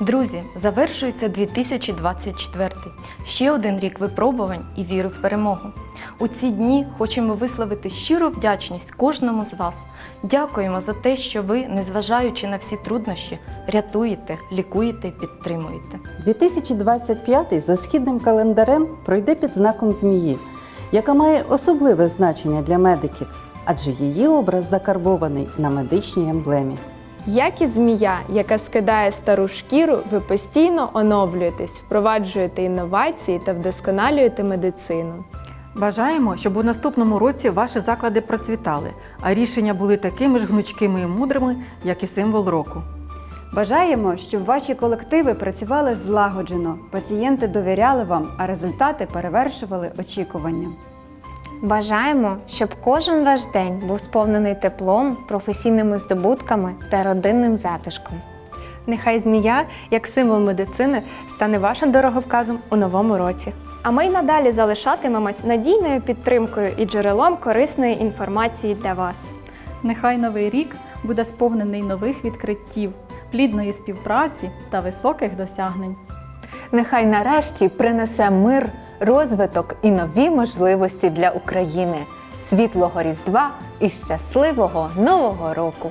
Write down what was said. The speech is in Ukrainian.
Друзі, завершується 2024. Ще один рік випробувань і віри в перемогу. У ці дні хочемо висловити щиру вдячність кожному з вас. Дякуємо за те, що ви, незважаючи на всі труднощі, рятуєте, лікуєте і підтримуєте. 2025 за східним календарем пройде під знаком змії, яка має особливе значення для медиків, адже її образ закарбований на медичній емблемі. Як і змія, яка скидає стару шкіру, ви постійно оновлюєтесь, впроваджуєте інновації та вдосконалюєте медицину. Бажаємо, щоб у наступному році ваші заклади процвітали, а рішення були такими ж гнучкими і мудрими, як і символ року. Бажаємо, щоб ваші колективи працювали злагоджено, пацієнти довіряли вам, а результати перевершували очікування. Бажаємо, щоб кожен ваш день був сповнений теплом, професійними здобутками та родинним затишком. Нехай змія, як символ медицини, стане вашим дороговказом у новому році. А ми й надалі залишатимемось надійною підтримкою і джерелом корисної інформації для вас. Нехай новий рік буде сповнений нових відкриттів, плідної співпраці та високих досягнень. Нехай нарешті принесе мир, розвиток і нові можливості для України, світлого Різдва і щасливого Нового року!